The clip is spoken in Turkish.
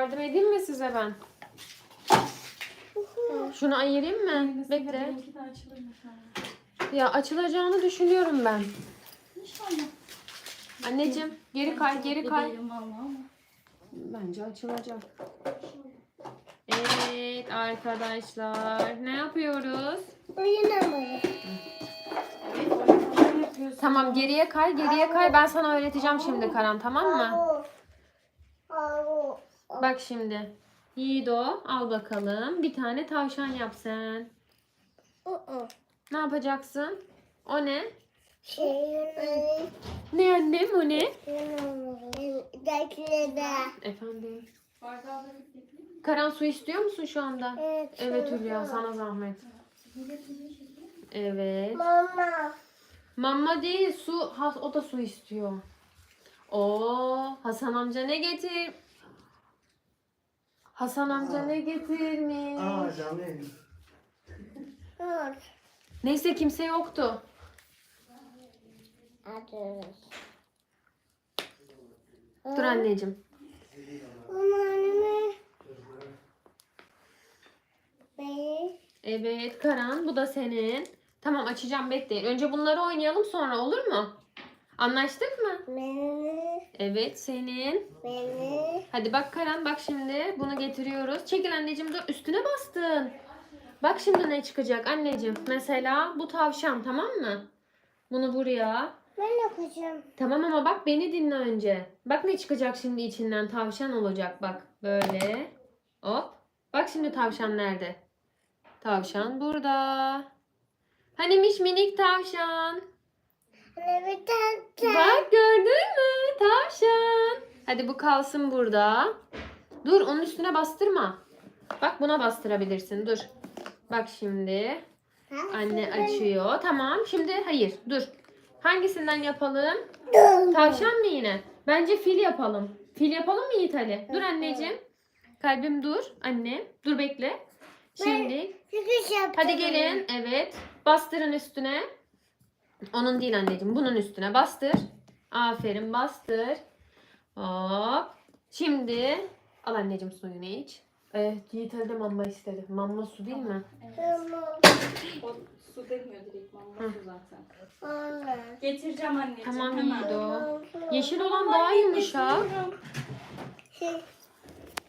Yardım edeyim mi size ben? Şunu ayırayım mı? Bekle. Benimki de. Ya açılacağını düşünüyorum ben. İnşallah. Anneciğim geri kay geri kay. Değilim valla ama. Bence açılacak. Evet arkadaşlar ne yapıyoruz? Yapıyorsun. Tamam geriye kay geriye kay ben sana öğreteceğim şimdi Karan tamam mı? Hamur. Bak şimdi. Yiğido al bakalım bir tane tavşan yap sen. Ne yapacaksın? O ne? Şeyin Ne annem o ne? Efendim. Karan su istiyor musun şu anda? Evet. Evet Hülya sana zahmet. Evet. Mama. Mama değil su. Ha, o da su istiyor. Oo Hasan amca ne getir? Hasan amca ne getirmiş? Aa canlı yayın. Dur. Neyse kimse yoktu. Hadi. Dur anneciğim. Mama anneme. Beş. Evet Karan bu da senin. Tamam açacağım bekleyin. Önce bunları oynayalım sonra olur mu? Anlaştık mı? Beni. Evet senin. Beni. Hadi bak Karan bak şimdi bunu getiriyoruz. Çekil anneciğim dur üstüne bastın. Bak şimdi ne çıkacak anneciğim. Mesela bu tavşan tamam mı? Bunu buraya. Ben yapacağım. Tamam ama bak beni dinle önce. Bak ne çıkacak şimdi içinden tavşan olacak bak. Böyle. Hop. Bak şimdi tavşan nerede? Tavşan burada. Hanimiş minik tavşan. Bak gördün mü? Tavşan. Hadi bu kalsın burada. Dur onun üstüne bastırma. Bak buna bastırabilirsin. Dur. Bak şimdi. Anne açıyor. Tamam. Şimdi hayır. Dur. Hangisinden yapalım? Tavşan mı yine? Bence fil yapalım. Fil yapalım mı Yiğit Ali? Dur anneciğim. Kalbim dur. Anne. Dur bekle. Şimdi. Hadi gelin. Evet. Bastırın üstüne. Onun değil anneciğim. Bunun üstüne bastır. Aferin bastır. Hop. Şimdi al anneciğim suyunu iç. Evet Yiğit Ali de mamma istedi. Mamma su değil mi? Tamam. O su demiyor direkt mama su zaten. Anne. Getireceğim anneciğim. Tamam hemen. Yiğido. Yeşil olan daha yumuşak. Şey,